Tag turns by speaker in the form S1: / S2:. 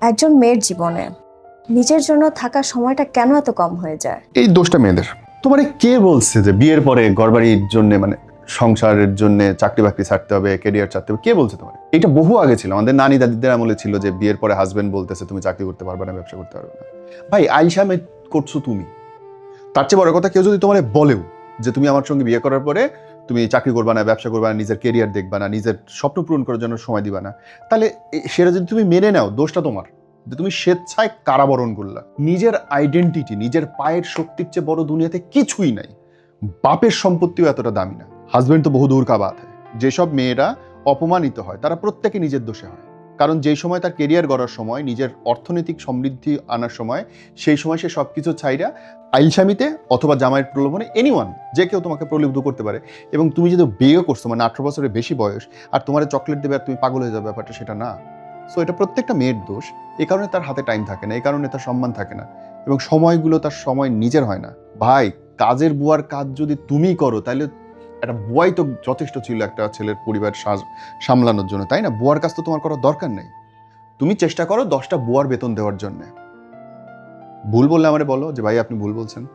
S1: একজন মেয়ের জীবনে। নিজের জন্য থাকার সময়টা কেন এত কম হয়ে যায়?
S2: এই দোষটা মেয়েদের। তোমারে কে বলছে যে বিয়ের পরে ঘরবাড়ির জন্য মানে সংসারের জন্য চাকরি বাকরি ছাড়তে হবে ক্যারিয়ার ছাড়তে হবে? কে বলছে তোমার? এটা বহু আগে ছিল। আমাদের নানি দাদিদের আমলে ছিল যে বিয়ের পরে হাজবেন্ড বলতেছে তুমি চাকরি করতে পারবে না ব্যবসা করতে পারবে না। ভাই আইসামে করছ তুমি। তার চেয়ে বড় কথা কেউ যদি তোমার বলেও যে তুমি আমার সঙ্গে বিয়ে করার পরে তুমি চাকরি করবা না, ব্যবসা করবা না, নিজের কেরিয়ার দেখবা না, নিজের স্বপ্ন পূরণ করার জন্য সময় দিবা না। তাহলে সেটা যদি তুমি মেনে নাও, দোষটা তোমার। যে তুমি স্বেচ্ছায় কারাবরণ করলা। নিজের আইডেন্টিটি নিজের পায়ের শক্তির চেয়ে বড় দুনিয়াতে কিছুই নাই। বাপের সম্পত্তিও এতটা দামি না। হাজবেন্ড তো বহু দূর কাবা যেসব মেয়েরা অপমানিত হয়, তারা প্রত্যেকে নিজের দোষে হয়। কারণ যেই সময় তার কেরিয়ার গড়ার সময়, নিজের অর্থনৈতিক সমৃদ্ধি আনার সময়, সেই সময় সে সব কিছু ছাইরা আইলস্বামীতে অথবা জামাইয়ের প্রলোভনে এনিওয়ান যে কেউ তোমাকে প্রলুব্ধ করতে পারে। এবং তুমি যদি বিয়েও করছ মানে আঠারো বছরের বেশি বয়স, আর তোমার চকলেট দেবে আর তুমি পাগল হয়ে যাবে ব্যাপারটা, সেটা না। সো এটা প্রত্যেকটা মেয়ের দোষ। এই কারণে তার হাতে টাইম থাকে না এই কারণে তার সম্মান থাকে না। এবং সময়গুলো তার সময় নিজের হয় না। ভাই, কাজের বুয়ার কাজ যদি তুমি করো তাহলে একটা বুয়াই তো যথেষ্ট ছিল একটা ছেলের পরিবার সামলানোর জন্য, তাই না? বুয়ার কাজ তো তোমার করার দরকার নেই। তুমি চেষ্টা করো দশটা বুয়ার বেতন দেওয়ার জন্যে। ভুল বললে আমার বলো যে, ভাই, আপনি ভুল বলছেন।